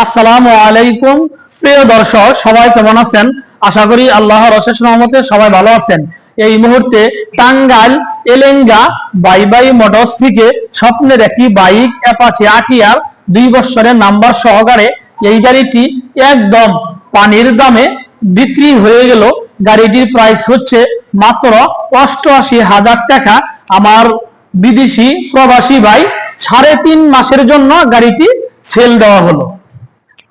আসসালামু আলাইকুম। প্রিয় দর্শক, সবাই কেমন আছেন? আশা করি আল্লাহর অশেষ রহমতে সবাই ভালো আছেন। এই মুহূর্তে টাঙ্গাইল এলেঙ্গা বাই বাই মোটরস থেকে স্বপ্নের একটি বাইক অ্যাপাচি আটিয়ার দুই বছরের নাম্বার সহকারে এই গাড়িটি একদম পানির দামে বিক্রি হয়ে গেল। গাড়িটির প্রাইস হচ্ছে মাত্র অষ্টআশি হাজার টাকা। আমার বিদেশি প্রবাসী ভাই সাড়ে তিন মাসের জন্য গাড়িটি সেল দেওয়া হলো।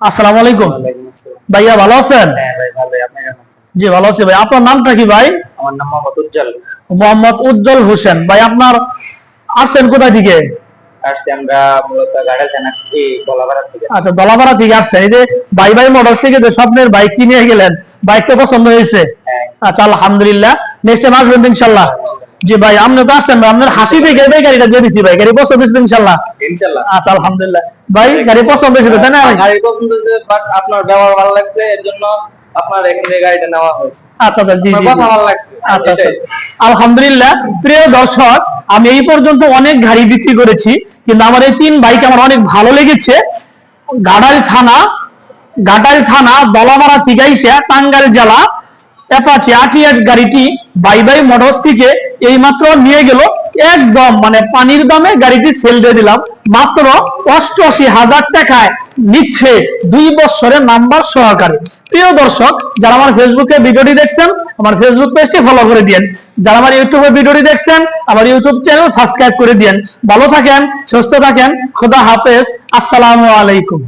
আসসালামু আলাইকুম। ভাইয়া ভালো আছেন? হ্যাঁ জি ভালো আছি ভাই। আপনার নামটা কি ভাই? আমার নাম মোহাম্মদ উজ্জ্বল। মোহাম্মদ উজ্জ্বল হোসেন। ভাই আপনার আসছেন কোথা থেকে? আসছি আমরা মূলত গাড়ি থানা এই কলাপাড়া থেকে। আচ্ছা দলাপাড়া থেকে আসছেন। এই যে বাই বাই মোটরস থেকে যে স্বপ্নের বাইক কিনে গেলেন বাইকটা পছন্দ হয়েছে। হ্যাঁ। আচ্ছা আলহামদুলিল্লাহ। নেক্সট টাইম আসবেন ইনশাল্লাহ। জি ভাই আপনি তো আসছেন ভাই আপনার হাসি দেখে ভাই গাড়িটা দিয়ে দিচ্ছি ভাই গাড়ি পছন্দ হয়েছে ইনশাল্লাহ? ইনশাল্লাহ। আচ্ছা আলহামদুলিল্লাহ। ভাই গাড়ি পছন্দ হয়েছে তাই না? ভাই? গাড়ি পছন্দ হয়েছে বাট আপনার ব্যবহার ভালো লাগছে এর জন্য আপনার এখান থেকে গাড়িটা নেওয়া হয়েছে। আচ্ছা আচ্ছা জি জি, কথা ভালো লাগছে আচ্ছা আচ্ছা। আলহামদুলিল্লাহ প্রিয় দর্শক আমি এই পর্যন্ত অনেক গাড়ি বিক্রি করেছি কিন্তু আমার এই তিন বাইক আমার অনেক ভালো লেগেছে। গাডাইল থানা গাডাইল থানা দলামারা তিগাইশা টাঙ্গাইল জেলা অ্যাপাচি আটিয়াট গাড়িটি বাই বাই মোটরস থেকে এইমাত্র নিয়ে গেল, একদম মানে পানির দামে গাড়িটি সেল দিয়ে দিলাম। মাত্র অষ্টআশি হাজার টাকায় নিচ্ছে দুই বছরের নাম্বার সহকারে। প্রিয় দর্শক, যারা আমার ফেসবুকে ভিডিওটি দেখছেন, আমার ফেসবুক পেজটি ফলো করে দিন যারা আমার ইউটিউবে ভিডিওটি দেখছেন, আমার ইউটিউব চ্যানেল সাবস্ক্রাইব করে দিন ভালো থাকেন, সুস্থ থাকেন, খোদা হাফেজ, আসসালামু আলাইকুম।